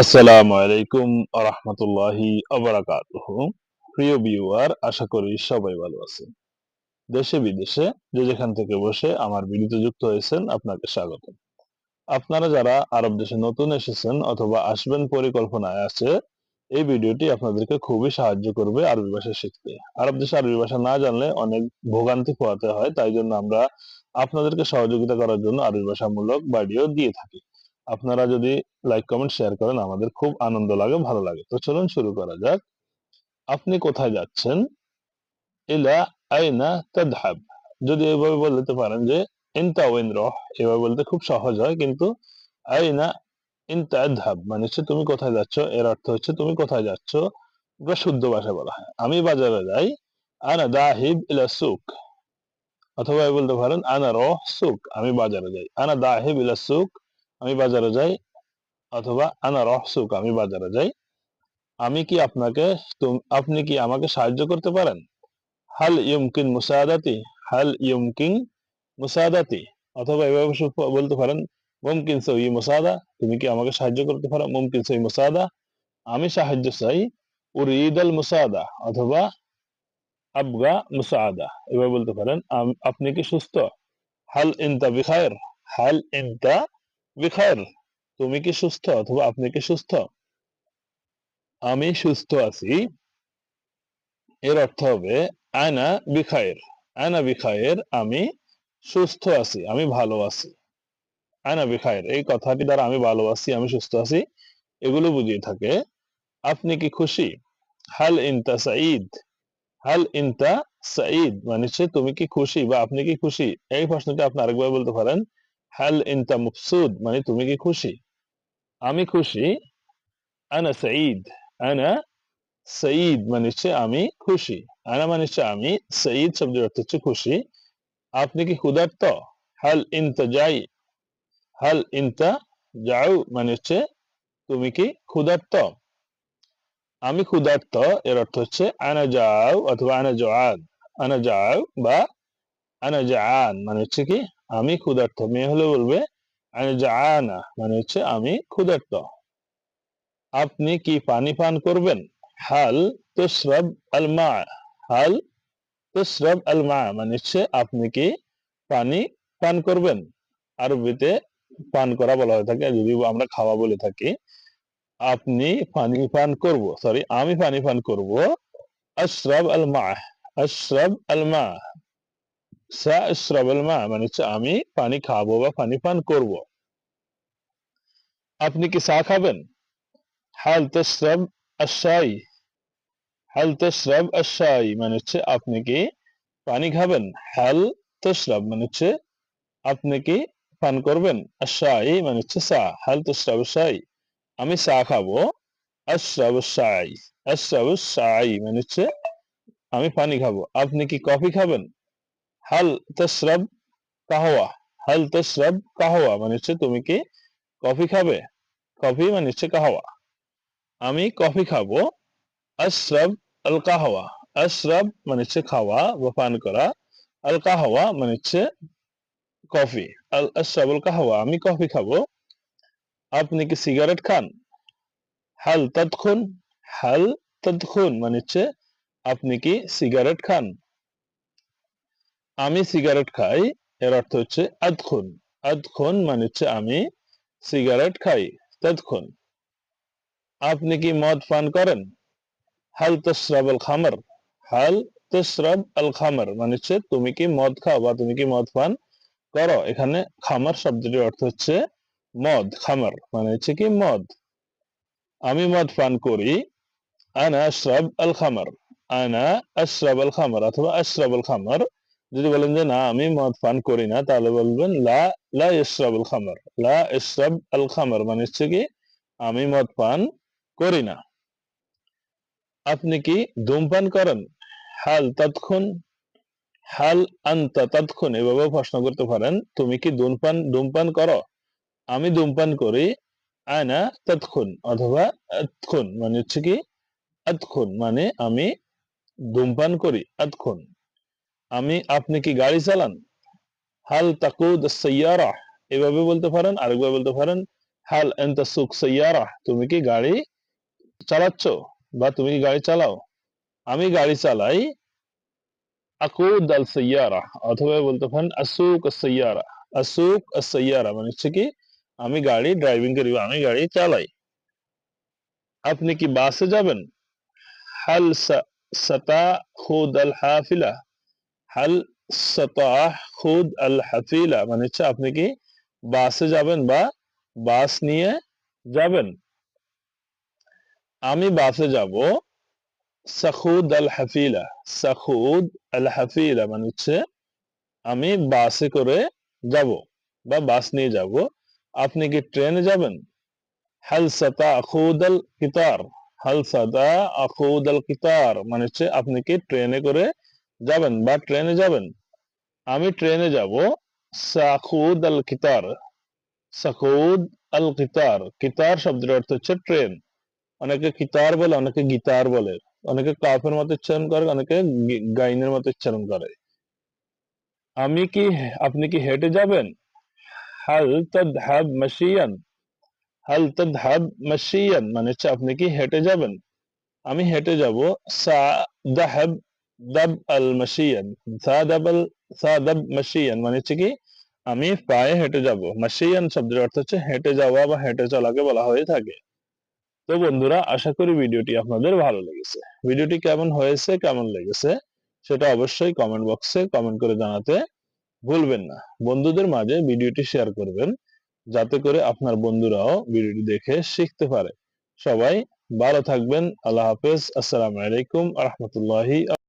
আসসালামু আলাইকুম রহমতুল্লাহি আবরাকাতুহ। প্রিয় ভিউয়ার, আশা করি সবাই ভালো আছেন। দেশে বিদেশে যে যেখান থেকে বসে আমার ভিডিওতে যুক্ত হয়েছেন, আপনাকে স্বাগত আপনারা যারা আরব দেশে নতুন এসেছেন অথবা আসবেন পরিকল্পনায় আছে, এই ভিডিওটি আপনাদেরকে খুবই সাহায্য করবে আরবি ভাষা শিখতে। আরব দেশে আরবি ভাষা না জানলে অনেক ভোগান্তি পোহাতে হয়, তাই জন্য আমরা আপনাদেরকে সহযোগিতা করার জন্য আরবি ভাষামূলক ভিডিও দিয়ে থাকি। আপনারা যদি লাইক কমেন্ট শেয়ার করেন, আমাদের খুব আনন্দ লাগে, ভালো লাগে। তো চলুন শুরু করা যাক। আপনি কোথায় যাচ্ছেন? ইলা আইনা তাদহাব। যদি এইভাবে বলতে পারেন যে, ইনতা ওয়েন রহ এভাবে বলতে খুব সহজ হয়, কিন্তু আইনা ইনতা আদহাব মানে হচ্ছে তুমি কোথায় যাচ্ছ, এর অর্থ হচ্ছে তুমি কোথায় যাচ্ছ এটা শুদ্ধ ভাষা বলা হয়। আমি বাজারে যাই, আনা দাহিব ইলা সুক। অথবা বলতে পারেন, আনা রহ সুক, আমি বাজারে যাই। আনা দাহিব ইলা সুক আমি বাজারে যাই অথবা আনা রহসুক আমি বাজারে যাই, আমি কি আপনাকে আপনি কি আমাকে সাহায্য করতে পারেন? হাল ইয়ুমকিন মুসাদাতি, হাল ইয়ুমকিন মুসাদাতি, অথবা এভাবে বলতে পারেন, মুমকিন সই মুসাদা, তুমি কি আমাকে সাহায্য করতে পারো? মুমকিন সই মুসাদা, আমি সাহায্য চাই উরিদ আল মুসাদা, অথবা আবগা মুসাদা, এভাবে বলতে পারেন আপনি কি সুস্থ? হাল ইনতা বিখায়ের হাল ইনতা বিখায়ের তুমি কি সুস্থ অথবা আপনি কি সুস্থ? আমি সুস্থ আছি। এর অর্থ হবে আয়না বিখায়ের আয়না বিখায়ের আমি সুস্থ আছি, আমি ভালো আছি। আয়না বিখায়ের এই কথাটি দ্বারা আমি ভালো আছি, আমি সুস্থ আছি, এগুলো বুঝিয়ে থাকে, আপনি কি খুশি? হাল ইনতা সাঈদ। হাল ইনতা সাঈদ মানে তুমি কি খুশি বা আপনি কি খুশি? এই প্রশ্নটি আপনি আরেকবার বলতে পারেন। হাল ইনতা মুকসুদ মানে তুমি কি খুশি আমি খুশি আনা সঈদ আনা সঈদ মানে হচ্ছে আমি খুশি আনা মানে হচ্ছে আমি সঈদ শব্দের অর্থ হচ্ছে খুশি আপনি কি ক্ষুধার্ত হাল ইনতা যাই হাল ইনতা যাও মানে হচ্ছে তুমি কি ক্ষুধার্ত আমি ক্ষুধার্ত এর অর্থ হচ্ছে আনা যাও অথবা আনা জাদ আনা যাও বা আনা জান মানে হচ্ছে কি আমি ক্ষুধার্ত। মেয়ে হলে বলবে আনা মানে হচ্ছে আমি ক্ষুধার্ত। আপনি কি পানি পান করবেন? হাল তুসরাব আল মা, হাল তুসরাব আল মা মানে হচ্ছে আপনি কি পানি পান করবেন? আরবিতে পান করা বলা হয়ে থাকে, যদি আমরা খাওয়া বলে থাকি, আপনি পানি পান করব সরি আমি পানি পান করব, আশরাব আল মা, আশরাব আল মা মানে আমি পানি খাব বা পানি পান করব। আপনি কি চা খাবেন? হাল তসরাব আশাই হাল তসরাব আশাই মানে হচ্ছে আপনি কি পানি খাবেন? হাল তসরাব মানে হচ্ছে আপনি কি পান করবেন? আশাই মানে হচ্ছে চা। হাল তসরাব আশাই আমি চা খাব। আশরাব শাই আশরাব শাই মানে হচ্ছে আমি পানি খাব। আপনি কি কফি খাবেন? হাল তসরাব কাহওয়া হাল তসরাব কাহওয়া মানে হচ্ছে তুমি কি কফি খাবে? কফি মানে হচ্ছে কাহওয়া। আমি কফি খাব আশরাব আল কাহওয়া আশরাব মানে হচ্ছে খাওয়া বা পান করা। আল কাহওয়া মানে হচ্ছে কফি আল আশরাব আল কাহওয়া আমি কফি খাব। আপনি কি সিগারেট খান? হাল তৎক্ষণ হাল তৎক্ষণ মানে হচ্ছে আপনি কি সিগারেট খান? আমি সিগারেট খাই, এর অর্থ হচ্ছে আদখুন আদখুন মানে হচ্ছে আমি সিগারেট খাই, তৎক্ষণ। আপনি কি মদ পান করেন? হাল তসরাব আল খামার। হাল তসরাব আল খামার মানে হচ্ছে তুমি কি মদ খাও বা তুমি কি মদ পান করো। এখানে খামার শব্দটির অর্থ হচ্ছে মদ, খামার মানে হচ্ছে কি মদ। আমি মদ পান করি, আনা আশরাব আল খামার। আনা আশরাব আল খামার অথবা আশরাব আল খামার যদি বলেন যে, না, আমি মদ পান করি না, তাহলে বলবেন, লা লা ইসরাব আল খামার। লা ইসরাব আল খামার মানে হচ্ছে কি, আমি মদ পান করি না। আপনি কি ধূমপান করেন? হাল তৎক্ষণ হাল আন্তা তৎক্ষণ এভাবে প্রশ্ন করতে পারেন, তুমি কি ধূমপান ধূমপান করো? আমি ধূমপান করি আয়না তৎক্ষণ অথবা আতক্ষণ মানে হচ্ছে কি আতক্ষণ মানে আমি ধূমপান করি আতক্ষণ আমি আপনি কি গাড়ি চালান? হাল তাকুদ সাইয়ারা এভাবে বলতে পারেন, আরেকবার বলতে পারেন, হাল এন্তা সুক সাইয়ারা। তুমি কি গাড়ি চালাচ্ছ বা তুমি কি গাড়ি চালাও? আমি গাড়ি চালাই আকুদ আল সাইয়ারা অথবা বলতে পারেন আসুক সাইয়ারা আসুক সাইয়ারা মানে হচ্ছে কি, আমি গাড়ি ড্রাইভিং করি বা আমি গাড়ি চালাই। আপনি কি বাসে যাবেন? হাল সাতা খুদ আল হাফিলা হাল খুদ আল হাফিলা মানে হচ্ছে আপনি কি বাসে যাবেন বা বাস নিয়ে যাবেন। আমি বাসে যাব সাখুদ আল হাফিলা সাখুদ আল হাফিলা মানে হচ্ছে আমি বাসে করে যাব বা বাস নিয়ে যাব। আপনি কি ট্রেনে যাবেন? হাল সাতা আখুদ আল কিতার, হাল সাদা আখুদ আল কিতার মানে হচ্ছে আপনি কি ট্রেনে করে যাবেন বা ট্রেনে যাবেন। আমি ট্রেনে যাব। সাখুদ আল কিতার। সাকুদ আল কিতার। কিতার শব্দের অর্থ হচ্ছে ট্রেন। অনেকে কিতার বলে, অনেকে গিতার বলে। অনেকে কাফের মতো উচ্চারণ করে, অনেকে গাইনের মতো উচ্চারণ করে। আমি কি, আপনি কি হেঁটে যাবেন? হাল তাদহাব মাশিয়ান। হাল তাদহাব মাশিয়ান। মানে হচ্ছে আপনি কি হেঁটে যাবেন? আমি হেঁটে যাব। সা দাহাব দাব আল মাশিয়ান। সা দাব মাশিয়ান মানে হচ্ছে কি, আমি পায়ে হেঁটে যাব। মাশিয়ান শব্দের অর্থ হচ্ছে হেঁটে যাওয়া বা হেঁটে চলাকে বলা হয়ে থাকে। তো বন্ধুরা, আশা করি ভিডিওটি আপনাদের ভালো লেগেছে। ভিডিওটি কেমন হয়েছে, কেমন লেগেছে, সেটা অবশ্যই কমেন্ট বক্সে কমেন্ট করে জানাতে ভুলবেন না। বন্ধুদের মাঝে ভিডিওটি শেয়ার করবেন, যাতে করে আপনার বন্ধুরাও ভিডিওটি দেখে শিখতে পারে। সবাই ভালো থাকবেন। আল্লাহ হাফেজ। আসসালামু আলাইকুম রহমতুল্লাহি